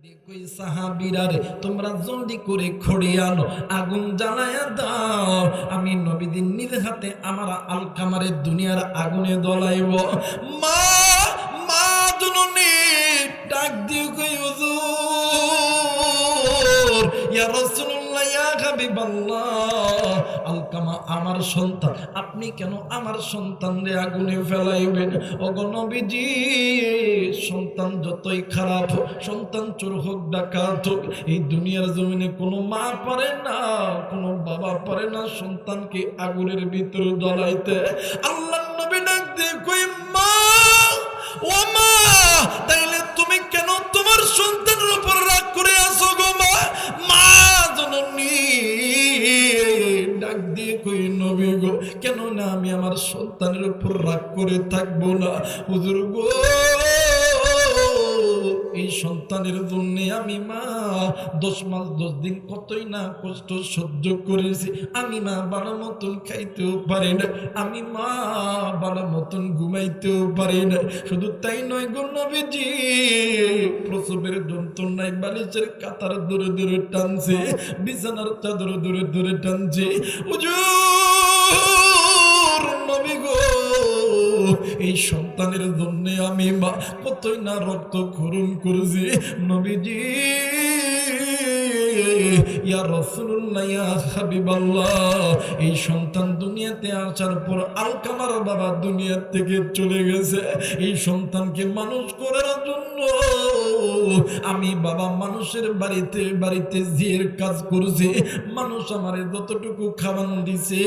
কই সাহাবিরারে তোমরা জলদি করে খড়ি আনো, আগুন জ্বালায়া দাও। আমি নবীদিন নিজ হাতে আমার আলকামারের দুনিয়ার আগুনে দলাইব। মা মা জননী, ডাক দিও কই, হুজুর, ইয়া রাসূলুল্লাহ, ইয়া হাবিবাল্লাহ। আমার সন্তান। আপনি কেন আমার সন্তানরে আগুনে ফেলাইবেন? ওগো নবীজি সন্তান যতই খারাপ হোক, সন্তান চোর হোক ডাকাত হোক এই দুনিয়ার জমিনে কোনো মা পারে না কোনো বাবা পারে না সন্তানকে আগুনের ভিতরে জ্বলাইতে। আল্লাহ নবী ডাক দিয়ে কই মা ও মা আমার সন্তানের উপর রাগ করে থাকব না। হুজুর গো, এই সন্তানের জন্য আমি মা, দশ মাস, দশ দিন কতই না কষ্ট সহ্য করেছি। আমি মা ভালো মতন খাইতেও পারি না। আমি মা ভালো মতন ঘুমাইতেও পারি না। শুধু তাই নয় গো নবীজি, প্রসবের যন্ত্রণায় বালিশের কাতার দূরে দূরে টানছে, বিছানার চাদর দূরে দূরে টানছে। উজুর এই সন্তানের জন্য আমি মা কতই না রক্ত খরণ করেছি নবীজি। ইয়া এই সন্তান দুনিয়াতে আসার পর আলকামার বাবা দুনিয়া থেকে চলে গেছে। এই সন্তানকে মানুষ করার জন্য আমি বাবা মানুষের বাড়িতে বাড়িতে জিয়ের কাজ করছি। মানুষ আমারে যতটুকু খাবার দিছে,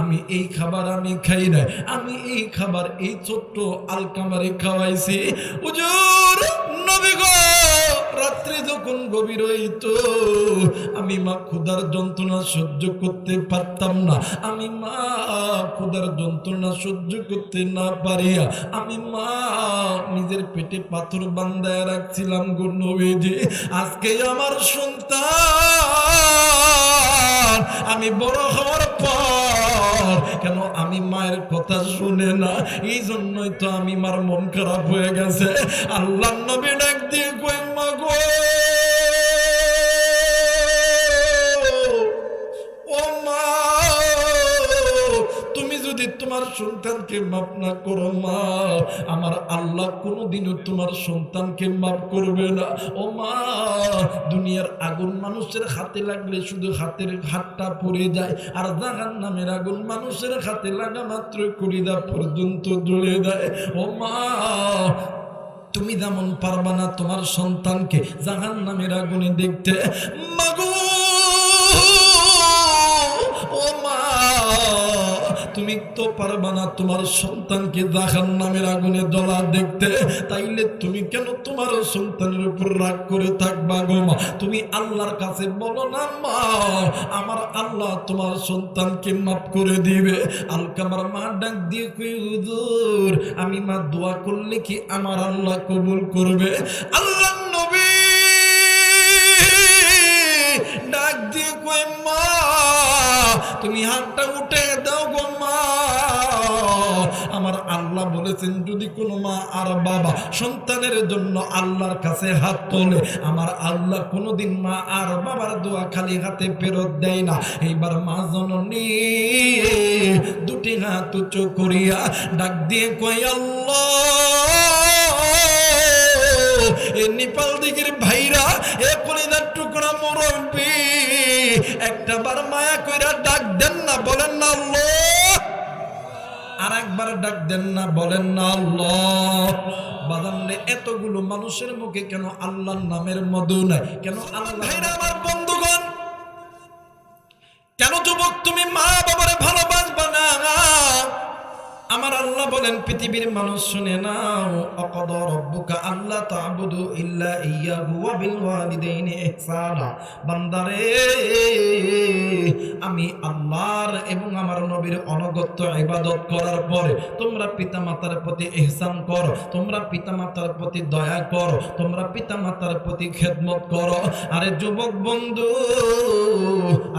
আমি এই খাবার আমি খাই না আমি এই খাবার এই ছোট্ট আলকামারে খাওয়াইছি। উজুর যখন গভীর হইত, আমি মা ক্ষুধার যন্ত্রণা সহ্য করতে পারতাম না। আমি মা ক্ষুধার যন্ত্রণা সহ্য করতে না পারিয়া, আমি মা নিজের পেটে পাথর বান্ধায় রাখছিলাম গো নবীজি। আজকে আমার সন্তান, আমি বড় হওয়ার পর। কেন আমি মায়ের কথা শুনে না? এই জন্যই তো আমি মার মন খারাপ হয়ে গেছে। আল্লাহ নবী ডাক দিয়ে কই, মা গো? তোমার সন্তানকে মাফ না করো মা। আমার আল্লাহ কোনোদিনও তোমার সন্তানকে মাফ করবে না। ও মা, দুনিয়ার আগুন মানুষের হাতে লাগলে শুধু হাতের হাতটা পড়ে যায়, আর জাহান নামের আগুন মানুষের হাতে লাগা মাত্র কুড়িদা পর্যন্ত জ্বলে দেয় ও মা, তুমি যেমন পারবা না তোমার সন্তানকে জাহান নামের আগুনে দেখতে। মাগো তুমি তো পারবা না তোমার সন্তানকে জাহান নামের আগুনে জ্বলা দেখতে। তাইলে তুমি কেন তোমার সন্তানের উপর রাগ করে থাকবা গো মা? তুমি আল্লাহর কাছে বলো না মা, আমার আল্লাহ তোমার সন্তানকে মাফ করে দিবে। আলকামার মা ডাক দিয়ে কই, হুজুর, আমি মা দোয়া করলে কি আমার আল্লাহ কবুল করবে? আল্লাহ নবী ডাক দিয়ে কই, মা, তুমি হাতটা উঠে দাও গো আমার আল্লাহ বলেছেন, যদি কোনো মা আর বাবা সন্তানের জন্য আল্লাহর কাছে হাত তোলে, আমার আল্লাহ কোনোদিন মা আর বাবার দোয়া খালি হাতে ফেরত দেয় না। এইবার মা জননী, দুটি হাত উঁচু করিয়া ডাক দিয়ে কই আল্লাহ, এ নেপাল দিকের ভাইরা, এ কলিদার টুকরা মুরব্বী, একটা বার মায়া কইরা ডাক দেন না, বলেন না, আল্লাহ একবার ডাক দেন না, বলেন না, আল্লাহ। বাদান্নে এতগুলো মানুষের মুখে কেন আল্লাহর নামের মধু নাই? কেন আল্লাহ আমার বন্ধুগণ, কেন যুবক তুমি মা বাবারে আমার আল্লাহ বলেন, পৃথিবীর মানুষ শুনে নাও, অকদ রব্বুকা আল্লাহ তাবুদু ইল্লা ইয়াহু ওয়া বিল ওয়ালিদাইনি ইহসানা। বান্দারে, আমি আল্লাহর এবং আমার নবীর অনগত্য ইবাদত করার পরে তোমরা পিতামাতার প্রতি ইহসান করো, তোমরা পিতামাতার প্রতি দয়া করো, তোমরা পিতামাতার প্রতি খেদমত করো। আরে যুবক বন্ধু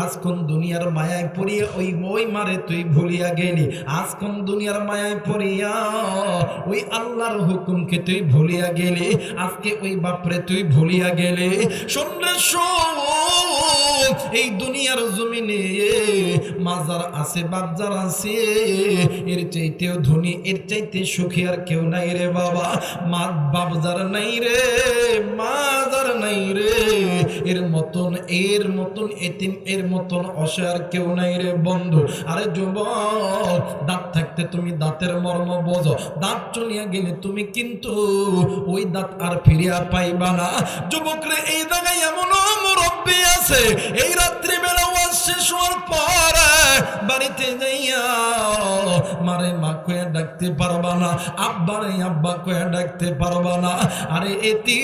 আজক্ষণ দুনিয়ার মায়ায় পড়িয়ে ওই ওই মারে তুই ভুলিয়া গেলি আজক্ষণ দুনিয়ার মায়ায় পড়িয়া, ওই আল্লাহর হুকুমকে তুই ভুলিয়া গেলে, আজকে ওই বাপরে তুই ভুলিয়া গেলে। শুনলে শোন এই দুনিয়ার জমিনে মাজার আছে বাজার আছে। এর চাইতেও ধনী, এর চাইতে সুখী আর কেউ নাই রে বাবা। মা বাবজার নাই রে, মাজার নাই রে। এর মতন এর মতন এতিম, এর মতন অসহায় আর কেউ নাই রে বন্ধু। আরে যুবক, দাঁত থাকতে তুমি দাঁতের মর্ম বোঝো। দাঁত চলিয়া গেলে তুমি কিন্তু ওই দাঁত আর ফিরিয়া পাইবা না। যুবক রে এই জায়গায় এমন মুরব্বী আছে। এই রাত্রি বেলা ওয়াজ শেষ হওয়ার পর বাড়িতে যাইয়া মারে মা কয়ে ডাকতে পারবা না আব্বারে আব্বা কয়ে ডাকতে পারবা না। আরে এতি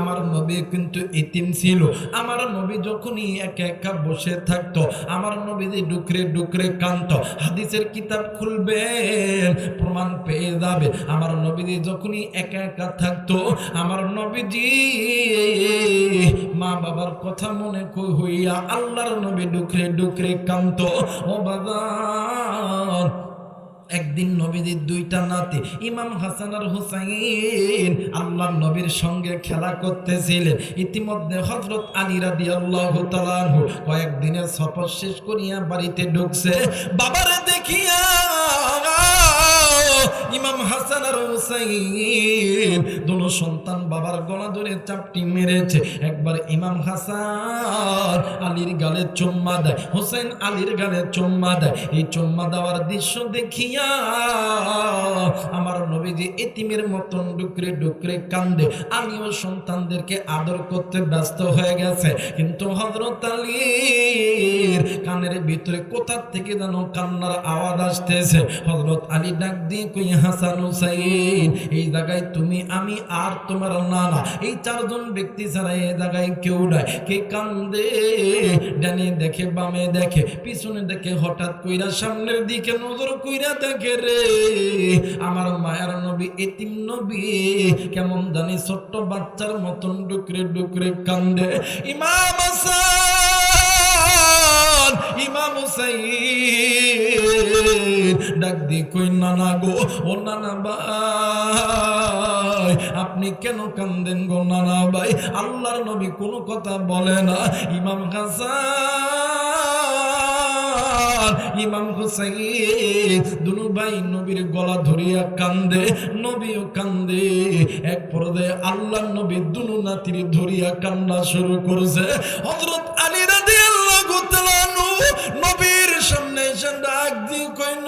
আমার নবী কিন্তু এতিম ছিল। আমার নবী যখনই একা একা বসে থাকতো, আমার নবী যে ডুকরে ডুকরে কান্ত হাদিসের কিতাব খুলবেন, প্রমাণ পেয়ে যাবে। আমার নবীজি যখনই একা একা থাকতো, আমার নবীজি মা বাবার কথা মনে হইয়া আল্লাহর নবী ডুকরে ডুকরে কান্ত ও বাবা, একদিন নবীদের দুইটা নাতি, ইমাম হাসান আর হুসাইন আল্লাহ নবীর সঙ্গে খেলা করতেছিলেন। ইতিমধ্যে হজরত আলী রাদি আল্লাহ কয়েকদিনের সফর শেষ করিয়া বাড়িতে ঢুকছে। বাবারে দেখিয়া ইমাম হাসান আর হুসাইন, দুনো সন্তান বাবার গলা ধরে চাপটি মেরেছে। একবার ইমাম হাসান আলীর গালে চুম্মা দেয় হোসেন আলীর গালে চুম্মা দেয়। এই চুম্মা দেওয়ার দৃশ্য দেখিয়া আমার নবীজি এতিমের মতন ডুকরে ডুকরে কান্দে। আলীও সন্তানদেরকে আদর করতে ব্যস্ত হয়ে গেছে। কিন্তু হজরত আলীর কানের ভিতরে কোথা থেকে যেন কান্নার আওয়াজ আসতেছে? হজরত আলী ডাক দিয়ে কই, হাসান হুসাইন, এই জায়গায় তুমি, আমি আর তোমার নানা এই চারজন ব্যক্তি ছাড়া এই জায়গায় কেউ নাই। কে কান্দে? ডানে দেখে, বামে দেখে, পিছনে দেখে হঠাৎ কইরা সামনের দিকে নজর কইরা দেখে রে। আমার মায়ের নবী, এতিম নবী, কেমন জানি ছোট্ট বাচ্চার মতন ডুকরে ডুকরে কান্দে। ইমাম হাসান! ডাক দি কই, নানা গো, ও নানা ভাই, আপনি কেন কান্দেন গো নানা ভাই? আল্লাহর নবী কোনো কথা বলে না। ইমাম হাসান, ইমাম হুসাইন, দুনু ভাই নবীর গলা ধরিয়া কান্দে, নবীও কান্দে। এক পর্যায়ে আল্লাহ নবী দুনু নাতির ধরিয়া কান্না শুরু করছে। হযরত আলী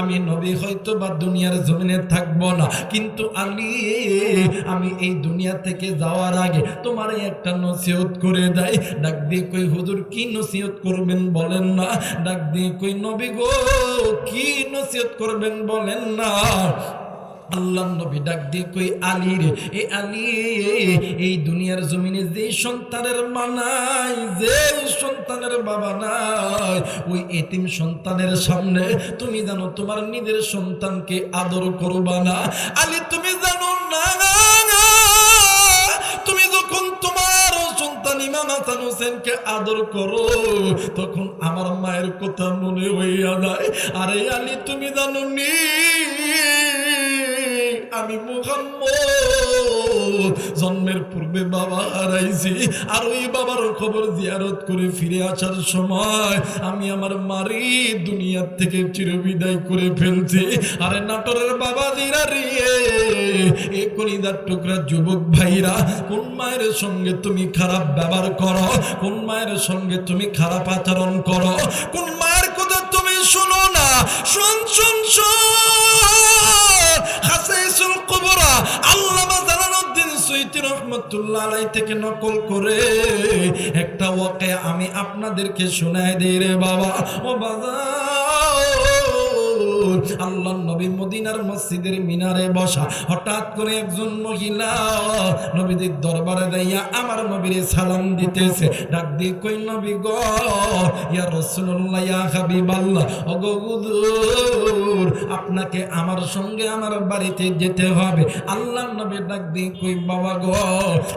আমি নবী, হয়তো বা দুনিয়ার জমিনে থাকব না। কিন্তু আলী আমি এই দুনিয়া থেকে যাওয়ার আগে তোমার একটা নসিহত করে দেয় ডাক দিয়ে কই, হুজুর, কি নসিহত করবেন বলেন না? ডাক দিয়ে কই, নবী গো, কি নসিহত করবেন বলেন না? আল্লাহ নবী ডাক দিয়ে কই, আলী রে, এ আলী, এই দুনিয়ার জমিনে যে সন্তানের মা নাই, যে সন্তানের বাবা নাই, ওই এতিম সন্তানের সামনে তুমি জানো তোমার নিজের সন্তানকে আদর করবা না? আলী, তুমি জানো না, তুমি যখন তোমার সন্তান ইমাম হাসান হোসেনকে আদর করো, তখন আমার মায়ের কথা মনে হইয়া যায়। আরে আলী, তুমি জানো নি আমি মোহাম্মদ। জন্মের পূর্বে বাবা হারাইছি, আর ওই বাবার খবর জিয়ারত করে ফিরে আসার সময় আমি আমার মারি দুনিয়ার থেকে চিরবিদায় করে ফেলছি। আরে নাটোরের বাবা দিরা রিয়ে এ কলিদার টুকরা যুবক ভাইরা, কোন মায়ের সঙ্গে তুমি খারাপ ব্যবহার করো? কোন মায়ের সঙ্গে তুমি খারাপ আচরণ করো? কোন মায়ের কথা তুমি শোনো না? শুন শুন শুন। কুবরা আল্লামা জালালউদ্দিন সুইতি রহমাতুল্লাহ আলাইহি থেকে নকল করে একটা ওয়াকে আমি আপনাদেরকে শোনায় দিই রে বাবা। ও বাবা। আল্লাহ নবী মদিনার মসজিদের মিনারে বসা, হঠাৎ করে একজন মহিলা নবীদের দরবারে দাইয়া আমার নবীর সালাম দিতেছে। ডাক দিয়ে কই নবী গো, ইয়া রাসূলুল্লাহ, ইয়া হাবিবাল্লাহ, ওগো আপনাকে আমার সঙ্গে আমার বাড়িতে যেতে হবে। আল্লাহ নবী ডাক দিয়ে কই বাবা গো,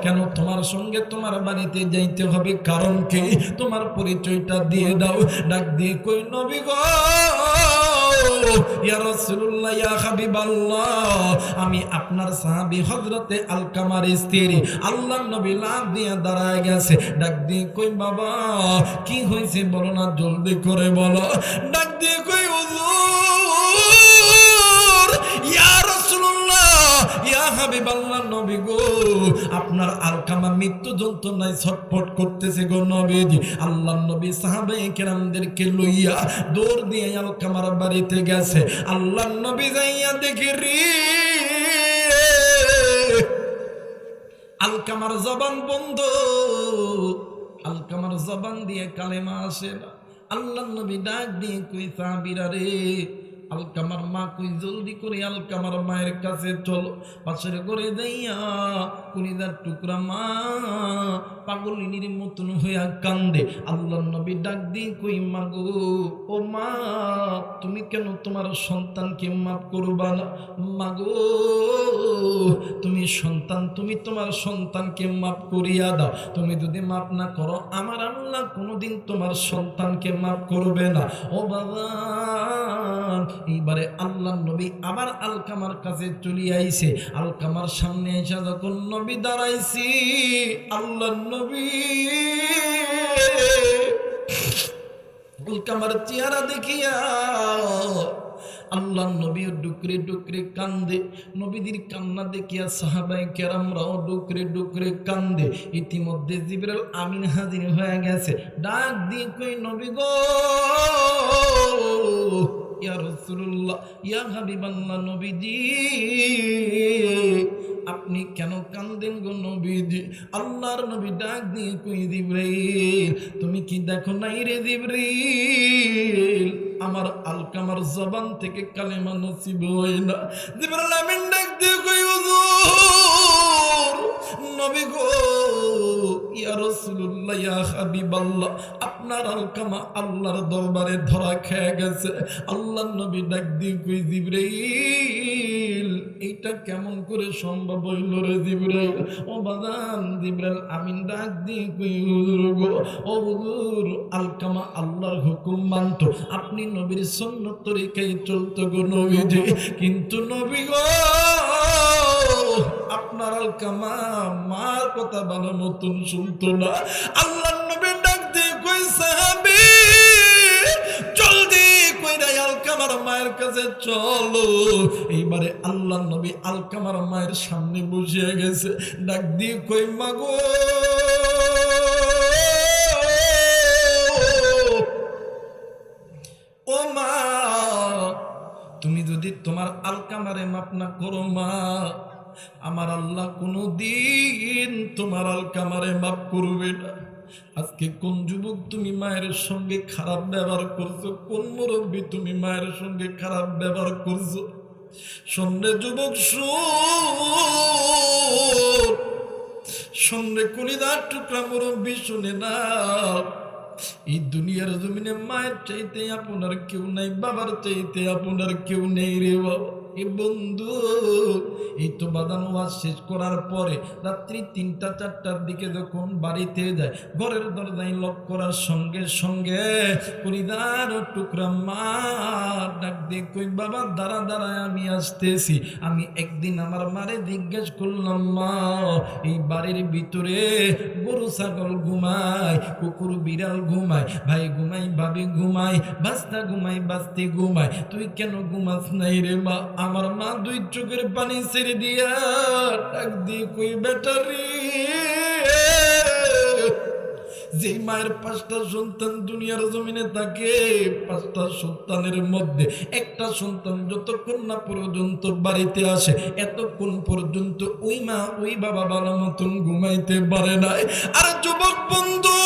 কেন তোমার সঙ্গে তোমার বাড়িতে যাইতে হবে? কারণ কি? তোমার পরিচয়টা দিয়ে দাও। ডাক দিয়ে কই নবী গো আমি আপনার সাহাবী হযরতে আলকামার স্ত্রী। আল্লাহর নবী লাভ দিয়ে দাঁড়ায় গেছে। ডাক দিয়ে কই, বাবা, কি হয়েছে বলো না, জলদি করে বলো। ডাক দিয়ে কই ইয়া রাসূলুল্লাহ, ইয়া হাবিবাল্লাহ নবী গো। আপনার আলকামা মৃত্যু যন্ত্রণায় ছটফট করতেছে গো নবীজি। আল্লাহর নবী সাহাবায়ে কেরামদেরকে লইয়া দৌড় দিয়ে আলকামার বাড়িতে গেছে। আল্লাহর নবী যাইয়া দেখি রে। আলকামার জবান বন্ধ। আলকামার জবান দিয়ে কালেমা আসে না। আল্লাহ নবী ডাক দিয়ে কই সাহাবীরা রে? আলকামার মা কই জলদি করে আলকামার মায়ের কাছে চলো, পাশের করে দেইয়া কুড়িদার টুকরা মা পাগলিনীর মতন হইয়া কান্দে। আল্লাহ নবী ডাক দিয়ে কই, মা গো, ও মা, তুমি কেন তোমার সন্তানকে মাফ করবা না? মা গো, তুমি সন্তান, তুমি তোমার সন্তানকে মাফ করিয়া দাও। তুমি যদি মাফ না করো, আমার আল্লাহ কোনোদিন তোমার সন্তানকে মাফ করবে না। ও বাবা এইবারে আল্লাহ নবী আবার আলকামার কাছে চলে আইছে। আলকামার সামনে এসে যখন নবী দাঁড়াইছি, আল্লাহ নবী আলকামার চেহারা দেখিয়া আল্লাহ নবী ডুকরে ডুকরে কান্দে। নবীদের কান্না দেখিয়া সাহাবাই কেরামরাও ডুকরে ডুকরে কান্দে। ইতিমধ্যে জিবরাল আমিন হাজির হয়ে গেছে। ডাক দিয়ে কই, নবী গো! আপনি কেন কান্দেন গো নবীজি? আল্লাহর নবী ডাক দিয়ে কই জিবরাইল? তুমি কি দেখো নাই রে জিবরাইল? আমার আলকামার জবান থেকে কালেমা নসিব হয় না। জিবরাইল আমিন ডাক দিয়ে কই হুজুর? নবী গো। আলকামা আল্লাহর নবী গো হুকুম মানতো। আপনি নবীর সুন্নত তরিকায় চলতো গো নবীজি। কিন্তু নবী গো আপনার আলকামা মার কথা ভালো মতন শুনতো না। আল্লাহ নবী ডাক দিয়ে কই, সাহাবী? জলদি কইরা আলকামার মায়ের কাছে চলো। এইবারে আল্লাহ নবী আলকামার মায়ের সামনে বসিয়ে গেছে। ডাক দিয়ে কই, মাগো! ও মা, তুমি যদি তোমার আলকামারে মাপ না করো মা আমার আল্লাহ কোনো দিন তোমার আলকামারে মাপ করবে না। আজকে কোন যুবক তুমি মায়ের সঙ্গে খারাপ ব্যবহার করছ? কোন মুরব্বী তুমি মায়ের সঙ্গে খারাপ ব্যবহার করছ? সন্ধ্যে যুবক শোন সন্ধ্যে কলিদার টুকরা মুরব্বী শুনে না। এই দুনিয়ার জমিনে মায়ের চাইতে আপনার কেউ নাই, বাবার চাইতে আপনার কেউ নেই রে বাবা। বন্ধু এই তো শেষ করার পরে রাত্রি তিনটা, চারটার দিকে যখন বাড়িতে যায়, ঘরের দরজায় লক করার সঙ্গে সঙ্গে পরিদার টুকরা মা ডাক দিয়ে কই, বাবা, দাঁড়া, দাঁড়ায়, আমি আসতেছি। আমি একদিন আমার মারে জিজ্ঞেস করলাম, মা, এই বাড়ির ভিতরে গরু, ছাগল ঘুমায়, কুকুর, বিড়াল ঘুমায়, ভাই ঘুমাই ভাবি ঘুমায় বাস্তা ঘুমাই বাস্তি ঘুমায়, তুই কেন ঘুমাস নাই রে, মা? আমার মা দুই চোখের পানি ছেড়ে দিয়া কই ব্যাটারি যে মায়ের পাঁচটা সন্তান দুনিয়ার জমিনে থাকে, পাঁচটা সন্তানের মধ্যে একটা সন্তান যতক্ষণ না পর্যন্ত বাড়িতে আসে, এতক্ষণ পর্যন্ত ওই মা ওই বাবা ভালো মতন ঘুমাইতে পারে নাই। আর যুবক বন্ধু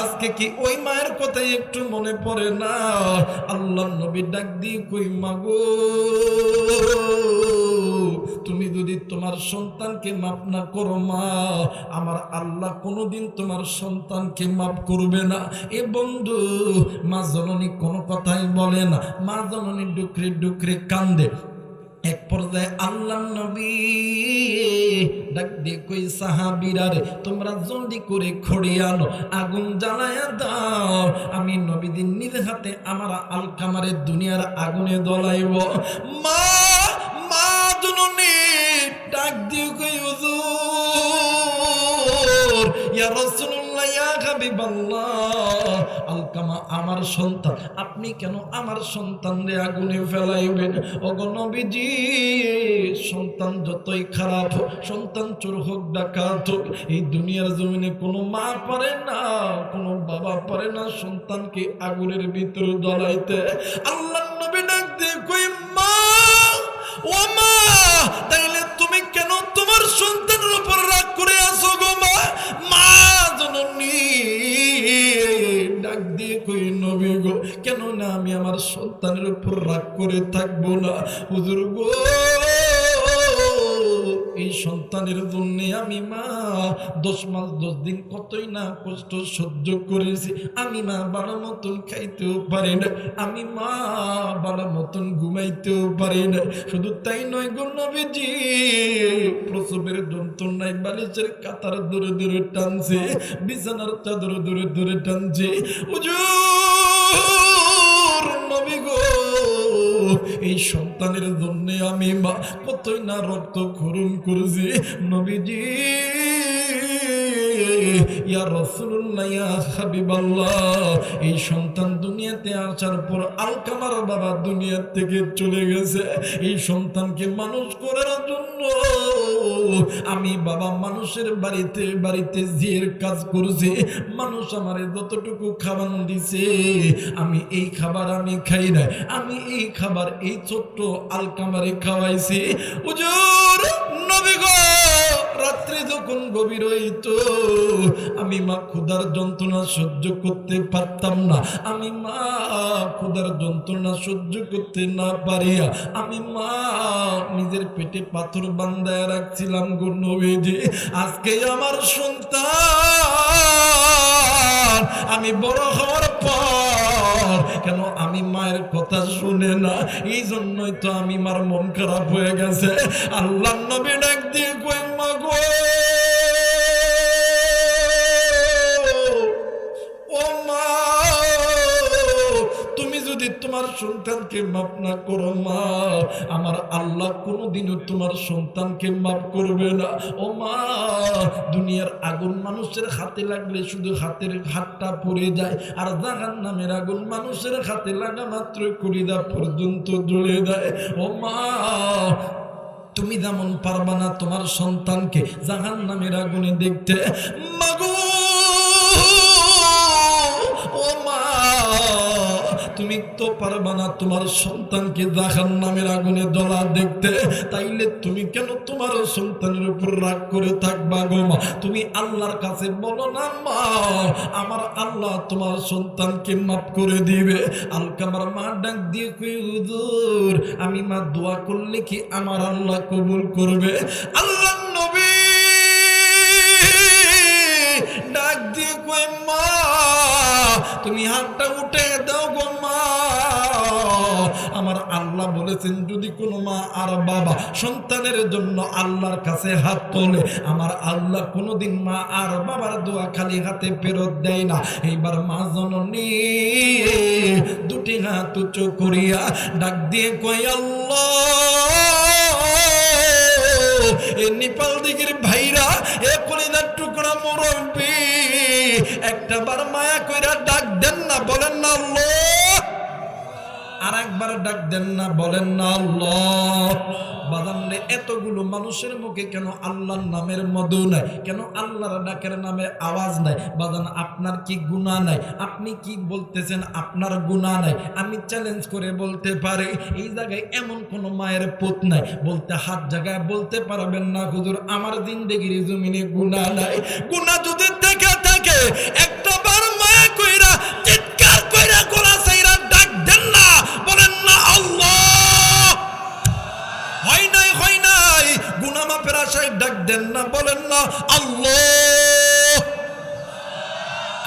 আজকে কি ওই মায়ের কথাই একটু মনে পড়ে না? আল্লাহ নবী ডাক দিয়ে কই, মাগো, তুমি যদি তোমার সন্তানকে মাফ না করো মা, আমার আল্লাহ কোনোদিন তোমার সন্তানকে মাফ করবে না। এ বন্ধু, মা জননী কোনো কথাই বলে না। মা জননী ডুকরে ডুকরে কান্দে। এক পর্যায়ে আল্লাহ নবী ডাক দিয়ে কই সাহাবিরা রে তোমরা জলদি করে খড়ি আনো, আগুন জ্বালায়া দাও। আমি নবীদিন নিজ হাতে আমার আলকামারে দুনিয়ার আগুনে দলাইব। মা মা দুননি ডাক দিয়ে কই হুজুর। ইয়া রাসূলুল্লাহ, ইয়া হাবিবাল্লাহ। আমার সন্তান। আপনি কেন আমার সন্তানরে আগুনে ফেলাইবেন? অগণবিজি সন্তান যতই খারাপ হোক, সন্তান চোর হোক ডাকাত হোক, এই দুনিয়ার জমিনে কোনো মা পারে না, কোনো বাবা পারে না সন্তানকে আগুনের ভিতরে জ্বলাইতে। আল্লাহ না, আমি আমার সন্তানের উপর রাগ করে থাকব না। হুজুর গো, এই সন্তানের জন্য আমি মা, দশ মাস, দশ দিন কতই না কষ্ট সহ্য করেছি। আমি মা ভালো মতন খাইতেও পারি না, আমি মা ভালো মতন ঘুমাইতেও পারি না। শুধু তাই নয় গো নবীজি, প্রসবের যন্ত্রণায় বালিশের কাতার দূরে দূরে টানছে, বিছানার চাদর দূরে দূরে টানছে। হুজুর এই সন্তানের জন্য আমি মা কতই না রক্ত খরণ করেছি নবীজি। ইয়া রসুল এই সন্তান দুনিয়াতে আসার পর আলকামার বাবা দুনিয়া থেকে চলে গেছে, এই সন্তানকে মানুষ করার জন্য আমি বাবা মানুষের বাড়িতে বাড়িতে জিয়ের কাজ করছি, মানুষ আমারে যতটুকু খাবার দিছে, আমি এই খাবার আমি খাই না আমি এই খাবার এই ছোট্ট আলকামারে খাওয়াইছি। উজুর গো গভীর হইত আমি মা ক্ষুধার যন্ত্রণা সহ্য করতে পারতাম না। আমি মা ক্ষুধার যন্ত্রণা সহ্য করতে না পারিয়া আমি মা নিজের পেটে পাথর বান্ধায় রাখছিলাম গো নবীজি। আজকে আমার সন্তান, আমি বড় হওয়ার পর কেন আমি মায়ের কথা শুনে না? এই জন্যই তো আমি মার মন খারাপ হয়ে গেছে। আল্লাহ নবী ডাক দিয়ে মা গো? যদি তোমার সন্তানকে মাফ না করো, মা, আমার আল্লাহ কোনোদিনও তোমার সন্তানকে মাফ করবে না। ও মা, দুনিয়ার আগুন মানুষের হাতে লাগলে শুধু হাতের হাতটা পড়ে যায়, আর জাহান নামের আগুন মানুষের হাতে লাগা মাত্র কলিদা পর্যন্ত জ্বলে দেয় ও মা, তুমি যেমন পারবা না তোমার সন্তানকে জাহান নামের আগুনে দেখতে, মাগো তো পারবা না তোমার সন্তানকে জাহান নামের আগুনে জ্বলা দেখতে। তাইলে তুমি কেন তোমার সন্তানের উপর রাগ করে থাকবা গো মা? তুমি আল্লাহর কাছে বলো না মা, আমার আল্লাহ তোমার সন্তানকে মাফ করে দিবে। আলকামার মা ডাক দিয়ে হুজুর, আমি মা দোয়া করলে কি আমার আল্লাহ কবুল করবে? আল্লাহ নবী ডাক দিয়ে কই মা, তুমি হাতটা উঠে দাও গো আমার আল্লাহ বলেছেন, যদি কোনো মা আর বাবা সন্তানের জন্য আল্লাহর কাছে হাত তোলে, আমার আল্লাহ কোনোদিন মা আর বাবার দোয়া খালি হাতে ফেরত দেয় না। এইবার মা জননী, দুটি হাত উঁচু করিয়া ডাক দিয়ে কই আল্লাহ নেপাল দিকের ভাইরা, এ কলিদার টুকরা মুরব্বী, একটা বার মায়া কইরা ডাক দেন না, বলেন না, আল্লাহ আর একবার ডাক দেন না, বলেন না, আল্লাহ। বাদান্নে এতগুলো মানুষের মুখে কেন আল্লাহর নামের মধু নাই? কেন আল্লাহর ডাকের নামে আওয়াজ নাই? বাদান আপনার কি গুণা নাই? আপনি কি বলতেছেন আপনার গুণা নাই? আমি চ্যালেঞ্জ করে বলতে পারি, এই জায়গায় এমন কোন মায়ের পুত নাই। বলতে হাত জায়গায় বলতে পারবেন না, হুজুর, আমার জিন্দেগির জমিনে গুণা নাই। গুণা যদি থেকে থাকে, একটা বার ভাষায় ডাক দেন না, বলেন না, আল্লাহ।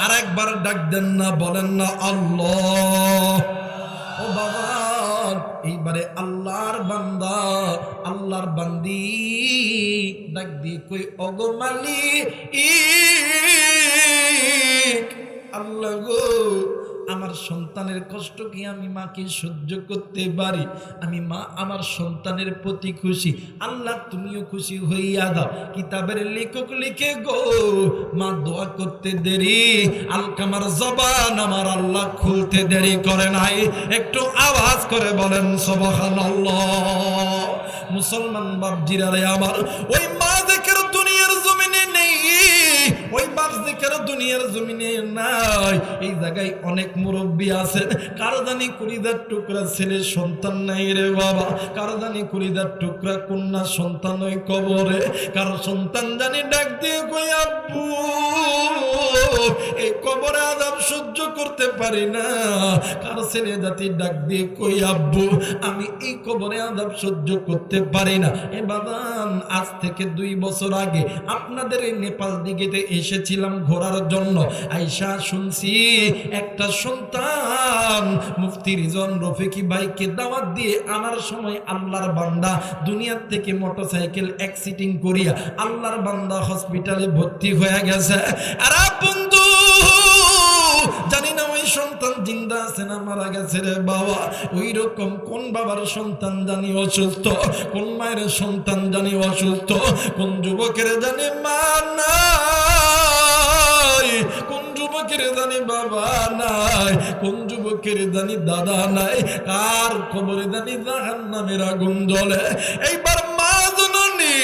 আর একবার ডাক দেন না, বলেন না, আল্লাহ। ও বাবা, এইবারে আল্লাহর বান্দা, আল্লাহর বান্দি। ডাক দিয়ে কই অগমালি আল্লাহ গো আমার সন্তানের কষ্ট কি আমি মাকে সহ্য করতে পারি? আমি মা আমার সন্তানের প্রতি খুশি। আল্লাহ, তুমিও খুশি হইয়া দাও। কিতাবের লেখক লিখে গো, মা দোয়া করতে দেরি। আলকামার জবান আমার আল্লাহ খুলতে দেরি করে নাই। একটু আওয়াজ করে বলেন, সুবহানাল্লাহ। মুসলমান বাপজিরারে আমার, ওই ওই বাপ দেখের দুনিয়ার জমিনে নাই? এই জায়গায় অনেক মুরব্বী আছেন কারও জানি কুড়িদার টুকরা ছেলে সন্তান নাই রে বাবা। কারও জানি কুড়িদার টুকরা কন্যা সন্তান ওই কবরে। কারও সন্তান জানি ডাক দিয়ে কই আব্বু, এই কবরে আদাব সহ্য করতে পারি না। কারও ছেলে জাতি ডাক দিয়ে কই আব্বু, আমি এই কবরে আদাব সহ্য করতে পারি না। এ বাবান, আজ থেকে দুই বছর আগে আপনাদের এই নেপাল দিকেতে এসেছিলাম ঘোরার জন্য। আইসা শুনছি একটা সন্তান মুফতি রিজন রফিকি ভাইকে দাওয়াত দিয়ে আনার সময় আল্লাহর বান্দা দুনিয়ার থেকে মোটরসাইকেল অ্যাক্সিডেন্ট করিয়া আল্লাহর বান্দা হসপিটালে ভর্তি হয়ে গেছে। আর বন্ধু, জানি না ওই সন্তান জিন্দা আছে না মারা গেছে রে বাবা। ওই রকম কোন বাবার সন্তান জানি অসুস্থ, কোন মায়ের সন্তান জানি অসুস্থ, কোন যুবকের জানি মা কোন যুবকের জানি বাবা নাই, কোন যুবকের জানি দাদা নাই, কার খবরে জানি জাহান নামের আগুন জ্বলে? এইবার মা জননী